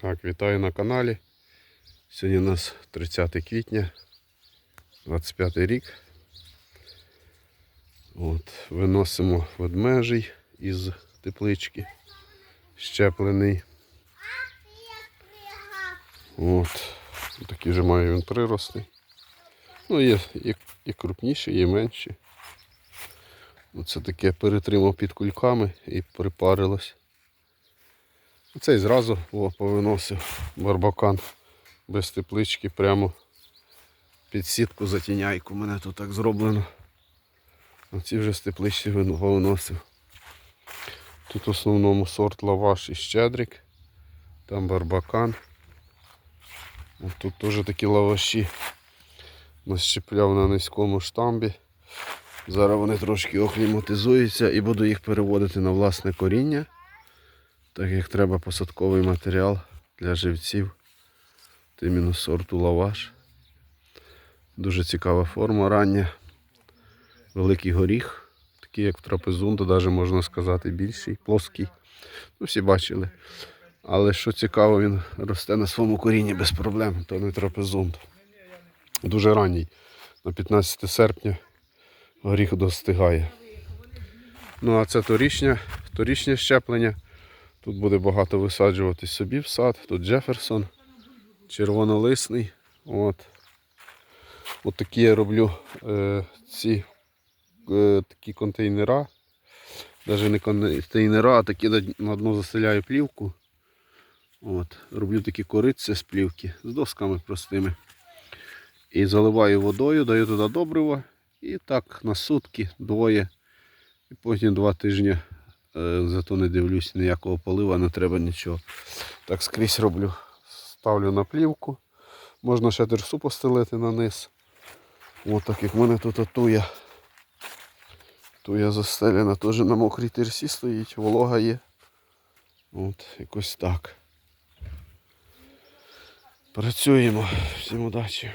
Так, вітаю на каналі. Сьогодні у нас 30 квітня, 25 рік. От, виносимо ведмежий із теплички, щеплений. От, такий вже має він прирости. Ну, є і крупніші, є менші. Оце таке перетримав під кульками і припарилось. Цей зразу повиносив барбакан без теплички прямо під сітку затіняйку. Мене тут так зроблено. Оці вже з теплички вин- повиносив. Тут в основному сорт лаваш і щедрик. Там барбакан. От тут теж такі лаваші. Нащепляв на низькому штамбі. Зараз вони трошки окліматизуються і буду їх переводити на власне коріння. Так як треба посадковий матеріал для живців. Іменно сорту лаваш. Дуже цікава форма рання. Великий горіх, такий як в трапезунда, навіть можна сказати, більший, плоский. Ну, всі бачили. Але що цікаво, він росте на своєму корінні без проблем, то не трапезунд. Дуже ранній. На 15 серпня горіх достигає. Ну а це торічне, торічнє щеплення. Тут буде багато висаджуватись собі в сад. Тут Джеферсон, червонолисний. От. От такі я роблю е, ці е, такі контейнера. Навіть не контейнера, а такі на- дно заселяю плівку. От. Роблю такі кориці з плівки з досками простими. І заливаю водою, даю туди добриво. І так на сутки, двоє. І потім два тижні Зато не дивлюсь ніякого полива, не треба нічого. Так скрізь роблю. Ставлю на плівку. Можна ще дерсу постелити на низ. Ось так як в мене тут туя. Туя застелена, теж на мокрій терсі стоїть, волога є. От, якось так. Працюємо. Всім удачі.